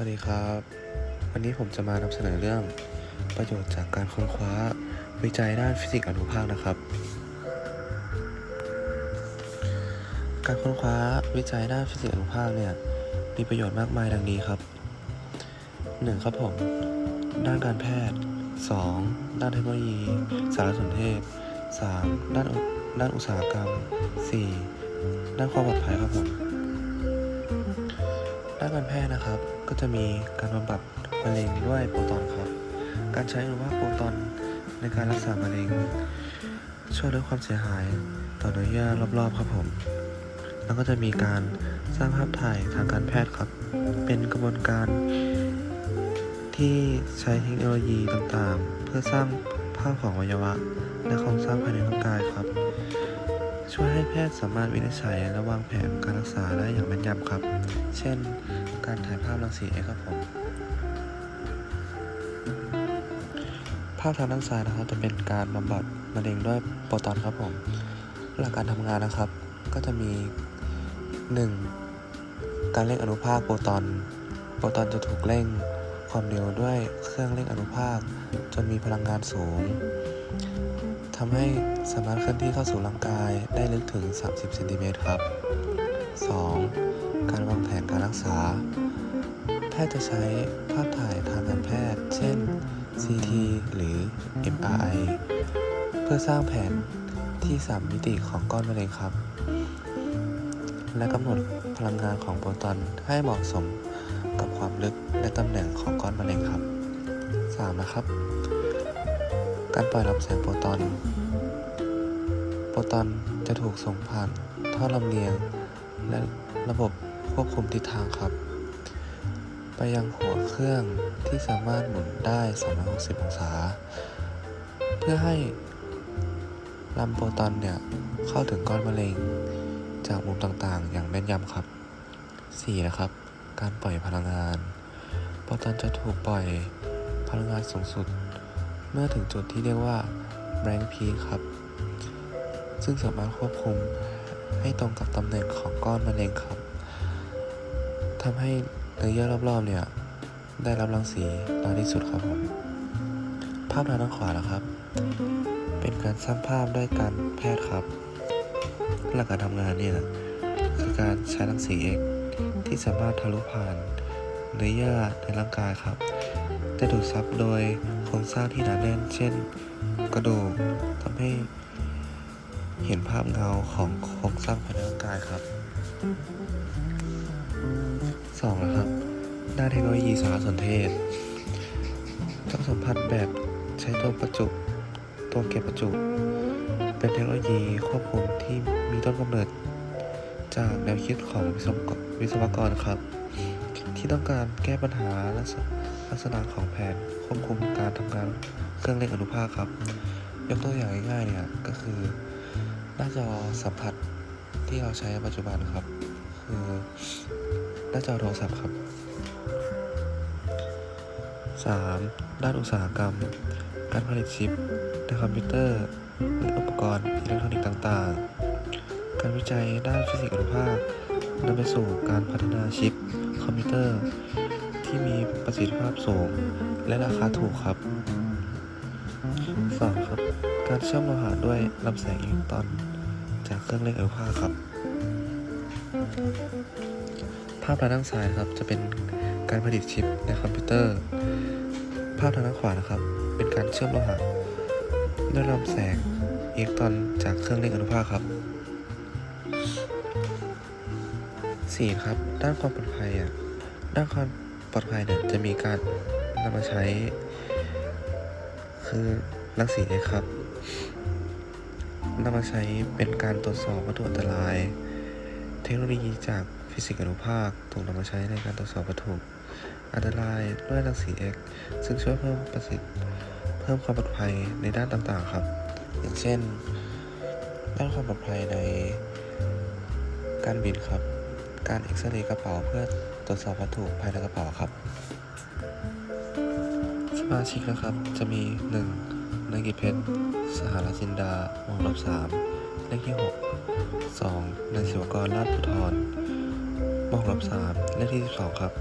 วัสดีครับ วันนี้ผมจะมานำเสนอเรื่อง ประโยชน์จากการค้นคว้าวิจัยด้านฟิสิกส์อนุภาคนะครับ การค้นคว้าวิจัยด้านฟิสิกส์อนุภาคเนี่ยมีประโยชน์มากมายดังนี้ครับ 1. ครับผม ด้านการแพทย์ 2. ด้านเทคโนโลยี สารสนเทศ 3. ด้านด้านอุตสาหกรรม 4. ด้านความปลอดภัยครับผม ด้านการแพทย์นะครับ ก็จะมีการบำบัดมะเร็งด้วยโปรตอนครับ การใช้อนุภาคโปรตอนในการรักษามะเร็ง ช่วยลดความเสียหายต่อเนื้อเยื่อรอบๆครับผม แล้วก็จะมีการสร้างภาพถ่ายทางการแพทย์ครับ เป็นกระบวนการที่ใช้เทคโนโลยีต่างๆ เพื่อสร้างภาพของอวัยวะและโครงสร้างภายในร่างกายครับ ช่วยให้แพทย์สามารถวินิจฉัยและวางแผนการรักษาได้อย่างแม่นยำครับ เช่น การถ่ายภาพรังสีเอกครับผมภาพทางด้านซ้ายนะครับจะเป็นการบำบัดมะเร็งด้วยโปรตอนครับผม หลักการทำงานนะครับ ก็จะมี 1. การเร่งอนุภาคโปรตอน โปรตอนจะถูกเร่งความเร็วด้วยเครื่องเร่งอนุภาค จนมีพลังงานสูง ทำให้สามารถเคลื่อนที่เข้าสู่ร่างกายได้ลึกถึง 30เซนติเมตรครับ 2. การวางแผนการรักษา แพทย์จะใช้ภาพถ่ายทางการแพทย์ เช่น CT หรือ MRI เพื่อสร้างแผนที่ 3 มิติของก้อนมะเร็งครับ และกำหนดพลังงานของโปรตอนให้เหมาะสมกับความลึกและตำแหน่งของก้อนมะเร็งครับ 3. นะครับ การปล่อยลำแสงโปรตอนโปรตอนจะถูกส่งผ่านท่อลำเลียง และระบบควบคุมทิศทางครับ ไปยังหัวเครื่องที่สามารถหมุนได้ 360 องศา เพื่อให้ลำโปรตอนเนี่ย เข้าถึงก้อนมะเร็ง จากมุมต่างๆ อย่างแม่นยำครับ 4. นะครับ การปล่อยพลังงานโปรตอนจะถูกปล่อยพลังงานสูงสุด เมื่อถึงจุดที่เรียกว่า blank peak ครับ ซึ่งสามารถควบคุมให้ตรงกับตำแหน่งของก้อนมะเร็งครับทำให้เนื้อเยื่อรอบๆเนี่ย ได้รับรังสีน้อยที่สุดครับผม ภาพทางด้านขวานะครับ เป็นการสร้างภาพด้วยการแพทย์ครับ หลักการทำงานเนี่ยคือการใช้รังสี X ที่สามารถทะลุผ่านเนื้อเยื่อในร่างกายครับ จะดูดซับโดย รงสร้างที่หนาแน่น เช่น กระดูกทำให้เห็นภาพเงาของโครงสร้างภายในร่างกายครับ 2. นะครับ ด้านเทคโนโลยีสารสนเทศ ต้องสัมผัสแบบใช้ตัวประจุตัวเก็บประจุ เป็นเทคโนโลยีควบคุมที่มีต้นกำเนิด จากแนวคิดของวิศวกรวิศวกรครับ ที่ต้องการแก้ปัญหาลักษณะของแผน เครื่องเล่นอนุภาคครับ ยกตัวอย่างง่ายๆเนี่ยก็คือ หน้าจอสัมผัสที่เราใช้ในปัจจุบันครับ คือหน้าจอโทรศัพท์ครับ 3. ด้านอุตสาหกรรม การผลิตชิปในคอมพิวเตอร์และอุปกรณ์อิเล็กทรอนิกส์ต่างๆ การวิจัยด้านฟิสิกส์อนุภาคนำไปสู่การพัฒนาชิป คอมพิวเตอร์ ที่มีประสิทธิภาพสูง และราคาถูกครับ 2. ครับ การเชื่อมโลหะด้วยลำแสงอิเล็กตรอน จากเครื่องเล่นอนุภาคครับ ภาพทางด้านซ้ายนะครับจะเป็นการผลิตชิปในคอมพิวเตอร์ ภาพทางด้านขวานะครับ เป็นการเชื่อมโลหะด้วยลำแสงอิเล็กตรอนจากเครื่องเล่นอนุภาคครับ 4. ครับ ด้านความปลอดภัยอะด้านความ ปลอดภัยเนี่ยจะมีการนำมาใช้ คือรังสีเอกครับนำมาใช้เป็นการตรวจสอบวัตถุอันตราย เทคโนโลยีจากฟิสิกส์อนุภาคถูกนำมาใช้ในการตรวจสอบวัตถุอันตรายด้วยรังสี X ซึ่งช่วยเพิ่มประสิทธิเพิ่มความปลอดภัยในด้านต่างๆครับ อย่างเช่น ด้านความปลอดภัยในการบินครับ การเอ็กซเรย์กระเป๋าเพื่อตรวจสอบวัตถุภายในกระเป๋าครับ สมาชิกนะครับ จะมี 1. นายกิเพชรสหรัฐจินดามองลบ3เลขที่ 6 2. นายศิวกรลาดพุทรมองลบ3เลขที่ 12 ครับ